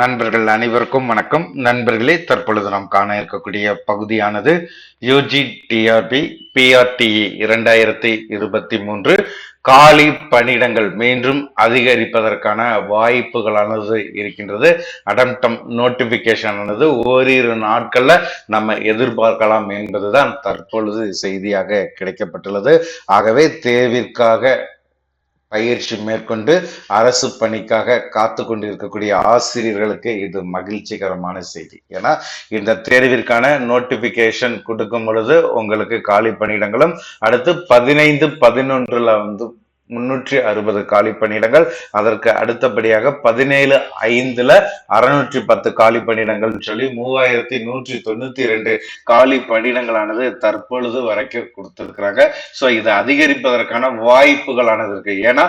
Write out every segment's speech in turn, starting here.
நண்பர்கள் அனைவருக்கும் வணக்கம். நண்பர்களே தற்பொழுது நாம் காண இருக்கக்கூடிய பகுதியானது யூஜி டிஆர்பி பிஆர்டிஇ இரண்டாயிரத்தி இருபத்தி மூன்று. காலி பணியிடங்கள் மீண்டும் அதிகரிப்பதற்கான வாய்ப்புகளானது இருக்கின்றது. அடம்டம் நோட்டிபிகேஷன் ஆனது ஓரிரு நாட்கள்ல நம்ம எதிர்பார்க்கலாம் என்பதுதான் தற்பொழுது செய்தியாக கிடைக்கப்பட்டுள்ளது. ஆகவே தேர்விற்காக பயிற்சி மேற்கொண்டு அரசு பணிக்காக காத்து கொண்டிருக்கக்கூடிய ஆசிரியர்களுக்கு இது மகிழ்ச்சிகரமான செய்தி. ஏன்னா இந்த தேர்விற்கான நோட்டிபிகேஷன் கொடுக்கும் பொழுது உங்களுக்கு காலி பணியிடங்களும் அடுத்து பதினைந்து பதினொன்றுல வந்து முன்னூற்றி அறுபது காலி பணியிடங்கள் அதற்கு அடுத்தபடியாக பதினேழு ஐந்துல அறுநூற்றி பத்து காலி பணியிடங்கள் சொல்லி மூவாயிரத்தி நூற்றி தொண்ணூத்தி ரெண்டு காலி பணியிடங்களானது தற்பொழுது வரைக்கும் கொடுத்திருக்கிறாங்க. ஸோ இதை அதிகரிப்பதற்கான வாய்ப்புகளானது இருக்கு. ஏன்னா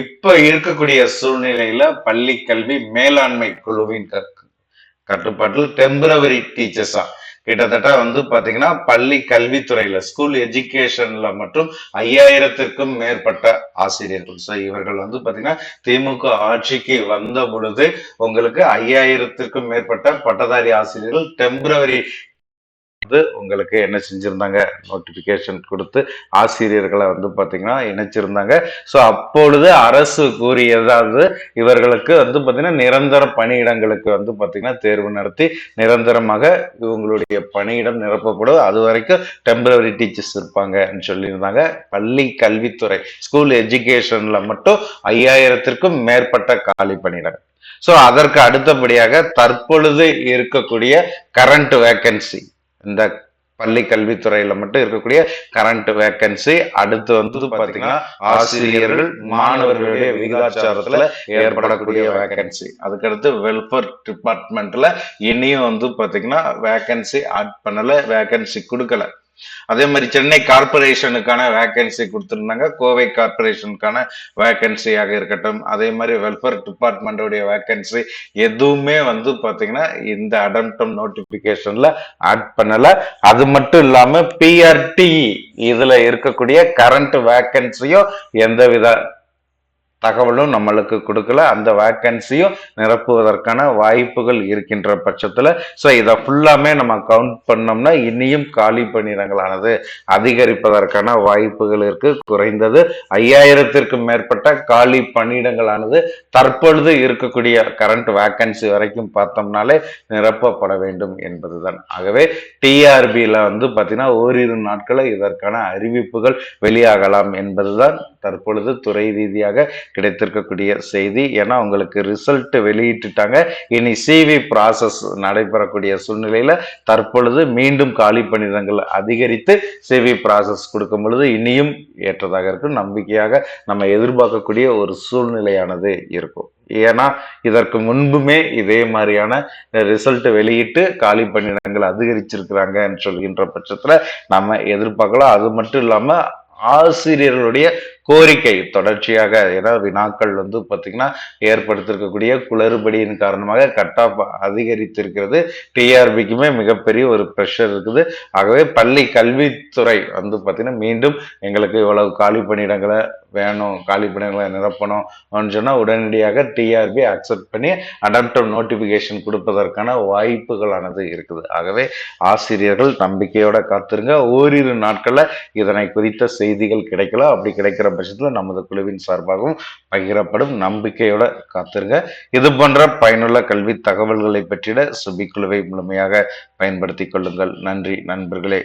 இப்ப இருக்கக்கூடிய சூழ்நிலையில பள்ளி கல்வி மேலாண்மை குழுவின் கட்டுப்பாட்டில் டெம்பரவரி டீச்சர்ஸா கிட்டத்தட்ட வந்து பாத்தீங்கன்னா பள்ளி கல்வித்துறையில ஸ்கூல் எஜுகேஷன்ல மட்டும் ஐயாயிரத்திற்கும் மேற்பட்ட ஆசிரியர்கள். ஸோ இவர்கள் வந்து பாத்தீங்கன்னா திமுக ஆட்சிக்கு வந்த பொழுது உங்களுக்கு ஐயாயிரத்திற்கும் மேற்பட்ட பட்டதாரி ஆசிரியர்கள் டெம்பரவரி வந்து உங்களுக்கு என்ன செஞ்சிருந்தாங்க? நோட்டிஃபிகேஷன் கொடுத்து ஆசிரியர்களை வந்து பார்த்தீங்கன்னா இணைச்சிருந்தாங்க. ஸோ அப்பொழுது அரசு கூறியதாவது இவர்களுக்கு வந்து பார்த்தீங்கன்னா நிரந்தர பணியிடங்களுக்கு வந்து பார்த்தீங்கன்னா தேர்வு நடத்தி நிரந்தரமாக இவங்களுடைய பணியிடம் நிரப்பப்படும். அது வரைக்கும் டெம்பரவரி டீச்சர்ஸ் இருப்பாங்கன்னு சொல்லியிருந்தாங்க. பள்ளி கல்வித்துறை ஸ்கூல் எஜுகேஷனில் மட்டும் ஐயாயிரத்திற்கும் மேற்பட்ட காலி பணியிடங்கள் ஸோ அதற்கு அடுத்தபடியாக தற்பொழுது இருக்கக்கூடிய கரண்ட் வேக்கன்சி இந்த பள்ளி கல்வித்துறையில மட்டும் இருக்கக்கூடிய கரண்ட் வேக்கன்சி அடுத்து வந்து பாத்தீங்கன்னா ஆசிரியர்கள் மாணவர்களுடைய விகிதாச்சாரத்துல ஏற்படக்கூடிய வேக்கன்சி அதுக்கடுத்து வெல்ஃபேர் டிபார்ட்மெண்ட்ல இனியும் வந்து பாத்தீங்கன்னா வேக்கன்சி ஆட் பண்ணல வேக்கன்சி கொடுக்கல. அதே மாதிரி சென்னை கார்பரேஷனுக்கான வேக்கன்சி கொடுத்துருந்தாங்க. கோவை கார்பரேஷனுக்கான வேக்கன்சியாக இருக்கட்டும். அதே மாதிரி வெல்ஃபேர் டிபார்ட்மெண்டோடைய வேக்கன்சி எதுவுமே வந்து பார்த்தீங்கன்னா இந்த அடம்டம் நோட்டிபிகேஷன்ல ஆட் பண்ணல. அது மட்டும் இல்லாம பிஆர்டி இதுல இருக்கக்கூடிய கரண்ட் வேக்கன்சியும் எந்தவித தகவலும் நம்மளுக்கு கொடுக்கல. அந்த வேக்கன்சியும் நிரப்புவதற்கான வாய்ப்புகள் இருக்கின்ற பட்சத்தில் ஸோ இதை ஃபுல்லாமே நம்ம கவுண்ட் பண்ணோம்னா இனியும் காலி பணியிடங்களானது அதிகரிப்பதற்கான வாய்ப்புகள் இருக்குது குறைந்தது ஐயாயிரத்திற்கும் மேற்பட்ட காலி பணியிடங்களானது தற்பொழுது இருக்கக்கூடிய கரண்ட் வேக்கன்சி வரைக்கும் பார்த்தோம்னாலே நிரப்பப்பட வேண்டும் என்பதுதான். ஆகவே டிஆர்பியில் வந்து பார்த்தீங்கன்னா ஓரிரு நாட்களில் இதற்கான அறிவிப்புகள் வெளியாகலாம் என்பதுதான் தற்பொழுது துறை ரீதியாக கிடைத்திருக்கக்கூடிய செய்தி. ஏன்னா உங்களுக்கு ரிசல்ட் வெளியிட்டுட்டாங்க. இனி சிவி ப்ராசஸ் நடைபெறக்கூடிய சூழ்நிலையில் தற்பொழுது மீண்டும் காலி பணியிடங்கள் அதிகரித்து சிவி ப்ராசஸ் கொடுக்கும் பொழுது இனியும் ஏற்றதாக இருக்கும். நம்பிக்கையாக நம்ம எதிர்பார்க்கக்கூடிய ஒரு சூழ்நிலையானது இருக்கும். ஏன்னா இதற்கு முன்புமே இதே மாதிரியான ரிசல்ட் வெளியிட்டு காலி பணியிடங்கள் அதிகரிச்சிருக்கிறாங்கன்னு சொல்கின்ற பட்சத்தில் நம்ம எதிர்பார்க்கலாம். அது மட்டும் இல்லாமல் ஆசிரியர்களுடைய கோரிக்கை தொடர்ச்சியாக ஏன்னா வினாக்கள் வந்து பார்த்தீங்கன்னா ஏற்படுத்திருக்கக்கூடிய குளறுபடியின் காரணமாக கட் ஆஃப் அதிகரித்திருக்கிறது டிஆர்பிக்குமே மிகப்பெரிய ஒரு ப்ரெஷர் இருக்குது. ஆகவே பள்ளி கல்வித்துறை வந்து பார்த்தீங்கன்னா மீண்டும் எங்களுக்கு இவ்வளவு காலி பணியிடங்களை வேணும் காலி பணியிடங்களை நிரப்பணும் அப்படின்னு சொன்னால் உடனடியாக டிஆர்பி அக்செப்ட் பண்ணி அடாப்டிவ் நோட்டிஃபிகேஷன் கொடுப்பதற்கான வாய்ப்புகளானது இருக்குது. ஆகவே ஆசிரியர்கள் நம்பிக்கையோட காத்திருங்க. ஓரிரு நாட்களில் இதனை குறித்த செய்திகள் கிடைக்கலாம் அப்படி கிடைக்கிற பட்சத்தில் நமது குழுவின் சார்பாகவும் பகிரப்படும் நம்பிக்கையோட காத்திருங்க. இது போன்ற பயனுள்ள கல்வி தகவல்களை பற்றிட சுபி குழுவை முழுமையாக பயன்படுத்திக் கொள்ளுங்கள். நன்றி நண்பர்களே.